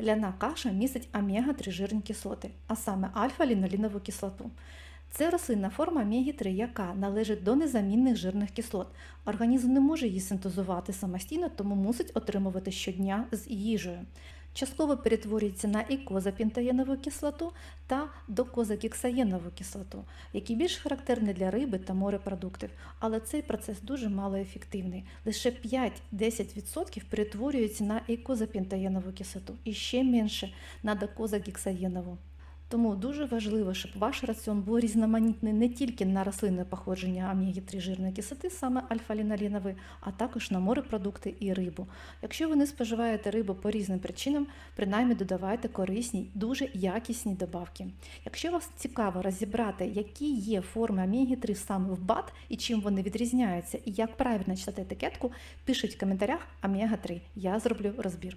Ляна каша містить омега-3 жирні кислоти, а саме альфа-лінолінову кислоту. Це рослинна форма омеги-3, яка належить до незамінних жирних кислот. Організм не може її синтезувати самостійно, тому мусить отримувати щодня з їжею. Частково перетворюється на ікозапінтаєнову кислоту та докозакіксаєнову кислоту, які більш характерні для риби та морепродуктів. Але цей процес дуже малоефективний. Лише 5-10% перетворюється на ікозапінтаєнову кислоту і ще менше на докозагексаєнову. Тому дуже важливо, щоб ваш раціон був різноманітний не тільки на рослинне походження омеги-3 жирної кислоти, саме альфа-лінолінової, а також на морепродукти і рибу. Якщо ви не споживаєте рибу по різним причинам, принаймні додавайте корисні, дуже якісні добавки. Якщо вас цікаво розібрати, які є форми омеги-3 саме в БАД і чим вони відрізняються, і як правильно читати етикетку, пишіть в коментарях омега-3. Я зроблю розбір.